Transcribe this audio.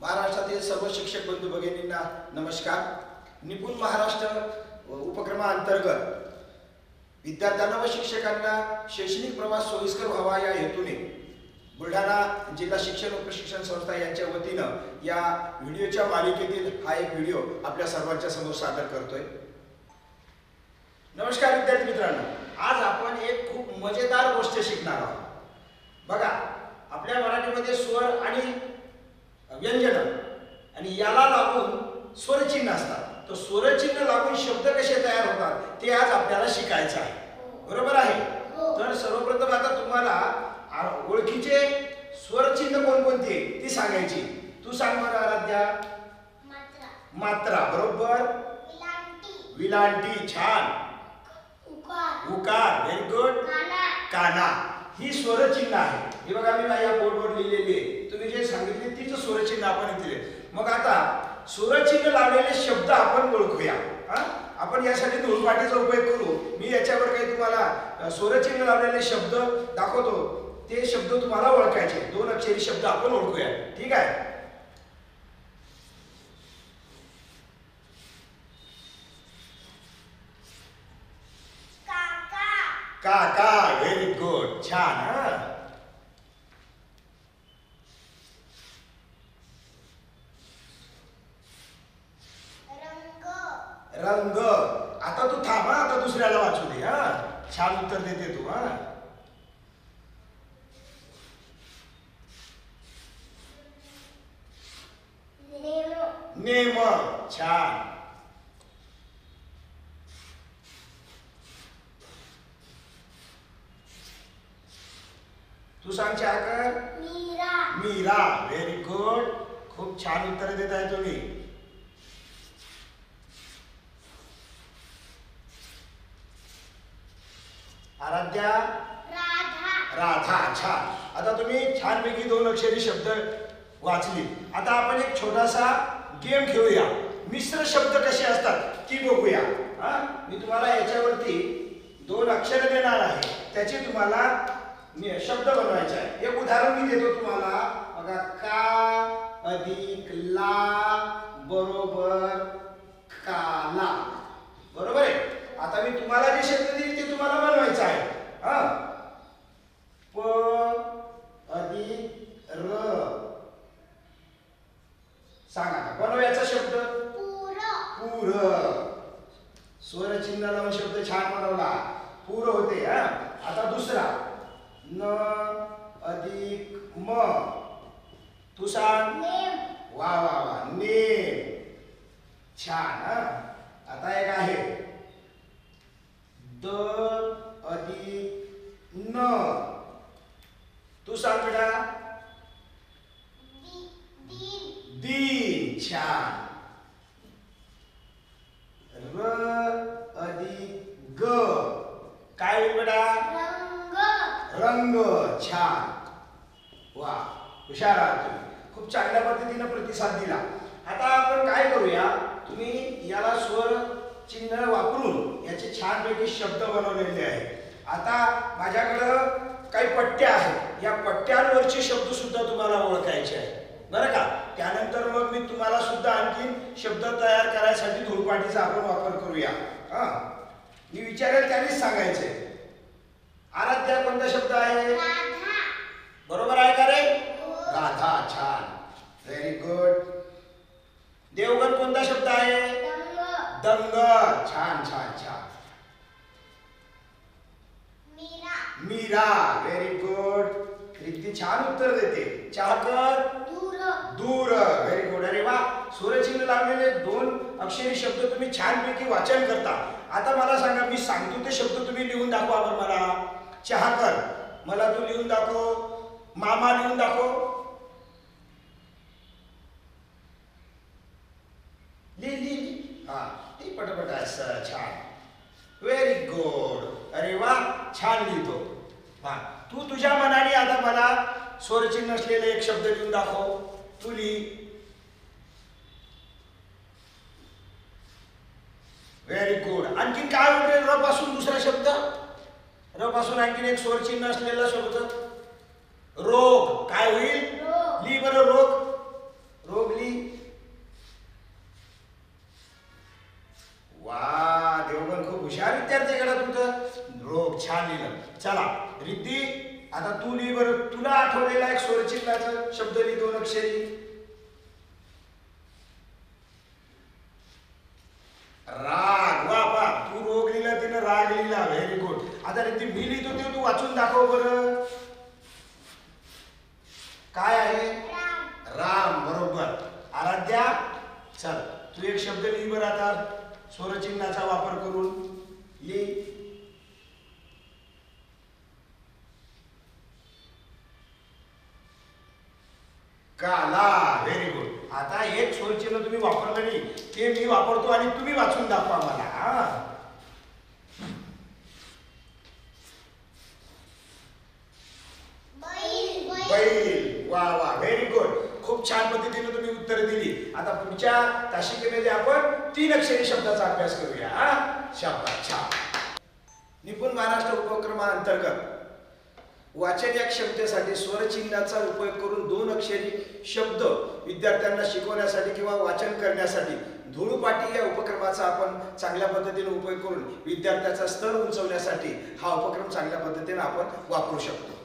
महाराष्ट्रातील सर्व शिक्षक बंधू भगिनींना नमस्कार. निपुण महाराष्ट्र उपक्रमाअंतर्गत विद्यार्थ्यांना व शिक्षकांना शैक्षणिक प्रवास सोयीस्कर व्हावा या हेतूने बुलढाणा जिल्हा शिक्षण व प्रशिक्षण संस्था यांच्या वतीनं या व्हिडिओच्या मालिकेतील हा एक व्हिडिओ आपल्या सर्वांच्या समोर सादर करतोय. नमस्कार विद्यार्थी मित्रांनो. आज आपण एक खूप मजेदार गोष्ट शिकणार आहोत. बघा आपल्या मराठीमध्ये स्वर आणि व्यंजन. आणि याला लागून स्वरचिन्ह असतात. तर स्वरचिन्ह लागून शब्द कसे तयार होतात ते आज आपल्याला शिकायचं आहे. बरोबर आहे? तर सर्वप्रथम आता तुम्हाला ओळखीचे स्वरचिन्ह कोणकोणते ती सांगायची. तू सांग बरं आराध्या. मात्रा. मात्रा बरोबर? विलांटी. छान. उकार. उकार व्हेरी गुड काना. ही स्वरचिन्ह आहे. हे बघा मी या बोर्डवर लिहिलेली आहे. तुम्ही जे सांगितले तीच स्वरचिन्ह आपण इथे मग आता स्वरचिन्ह लावलेले शब्द आपण ओळखूया. हा? आपण यासाठी धुळपाटीचा उपयोग करू. मी याच्यावर काही तुम्हाला स्वरचिन्ह लावलेले शब्द दाखवतो. ते शब्द तुम्हाला ओळखायचे. दोन अक्षरी शब्द आपण ओळखूया. ठीक आहे काका काका व्हेरी गुड छान हा? रंग. आता तू थांब आता दुसऱ्याला वाचू दे हा. छान उत्तर देते तू हा. नेम. छान. तू सांग चाकर मीरा. मीरा व्हेरी गुड खूप छान उत्तर देत आहे तुम्ही. आराध्या. राधा. राधा छान आता तुम्ही छानपैकी दोन अक्षरी शब्द वाचली. आता आपण एक छोटासा गेम खेळूया. मिश्र शब्द कसे असतात ती बघूया. हा? मी तुम्हाला याच्यावरती दोन अक्षर देणार आहे. त्याचे तुम्हाला शब्द बनवायचे आहे. एक उदाहरण मी देतो तुम्हाला. बघा का अधिक ला बरोबर काला बरोबर आहे? आता मी तुम्हाला जे शब्द देईल ते तुम्हाला बनवायचं आहे. हा? प अधिक र. सांगा ना, बनव याचा शब्द? पूर. पूर. स्वरचिन्ह लावून शब्द छान बनवला. पूर होते हा? आता दुसरा. न अधिक म. तू सांग वा वा वा. नेम. छान आता एक आहे. द अधिक न. तू सांग बेटा. दिन. छान. र अधिक ग. काय बेटा? रंग छान. वा हुशार आहात तुम्ही. खूप चांगल्या पद्धतीने प्रतिसाद दिला. आता आपण काय करूया? तुम्ही याला स्वर चिन्ह वापरून याचे छानपैकी शब्द बनवलेले आहेत. आता माझ्याकडं काही पट्ट्या आहेत. या पट्ट्यांवरचे शब्द सुद्धा तुम्हाला ओळखायचे आहेत. बरं का? त्यानंतर मग मी तुम्हाला सुद्धा आणखीन शब्द तयार करायसाठी धुळपाटीचा आपण वापर करूया. हा. मी विचारेल त्यांनीच सांगायचे. आराध्या कोणता शब्द आहे? राधा. बरोबर आहे का रे? हो. राधा छान. व्हेरी गुड देवगण कोणता शब्द आहे? दंग. छान छान छान. मीरा. मीरा. व्हेरी गुड रिद्धी छान उत्तर देते. चाहकर दूर. दूर. व्हेरी गुड अरे वा. सूर्यचिन्ह लागलेले दोन अक्षरी शब्द तुम्ही छानपैकी वाचन करता. आता मला सांगा मी सांगतो ते शब्द तुम्ही लिहून दाखवा बरं मला. चहा कर. मला तू लिहून दाखव. मामा लिहून दाखव. लिह लिह हा ती पटपट असं छान. व्हेरी गुड अरे वा छान लिहितो. हा तू तुझ्या मनाने आता मला स्वरचिन्ह असलेले एक शब्द लिहून दाखव. तू लिही. व्हेरी गुड आणखीन काय उठेल र? पासून दुसरा शब्द. र पासून आणखीन एक स्वरचिन्ह असलेला शब्द रोग. काय होईल? रोग. लिही बरं रोग. रोगली वा देवगण खूप हुशार विद्यार्थी आहे गड्या तुमचं. रोग छान लिहिलं. चला रिद्धी आता तू लिही बरं. तुला आठवलेला एक स्वरचिन्हाचा शब्द लिही दोन अक्षरी राग वा पा तू रोग लिहिला तिनं राग लिहिला व्हेरी गुड आता रिद्धी मी लिहितो ते तू वाचून दाखव बरं काय आहे? राम. बरोबर. आराध्या चल. तू एक शब्द लिही बरं आता. स्वरचिन्हाचा वापर करून. लिही. काला व्हेरी गुड आता एक स्वरचिन्ह तुम्ही वापरलं नाही. ते मी वापरतो आणि तुम्ही वाचून दाखवा मला हा बैल बैल वा वा व्हेरी गुड खूप छान पद्धतीने तुम्ही उत्तर दिली. आता पुढच्या तासिकेमध्ये आपण तीन अक्षरी शब्दाचा अभ्यास करूया. हा? शब्द छान निपुण महाराष्ट्र उपक्रमाअंतर्गत वाचन या क्षमतेसाठी स्वरचिन्हाचा उपयोग करून दोन अक्षरी शब्द विद्यार्थ्यांना शिकवण्यासाठी किंवा वाचन करण्यासाठी धुळूपाटी या उपक्रमाचा आपण चांगल्या पद्धतीने उपयोग करून विद्यार्थ्याचा स्तर उंचवण्यासाठी हा उपक्रम चांगल्या पद्धतीने आपण वापरू शकतो.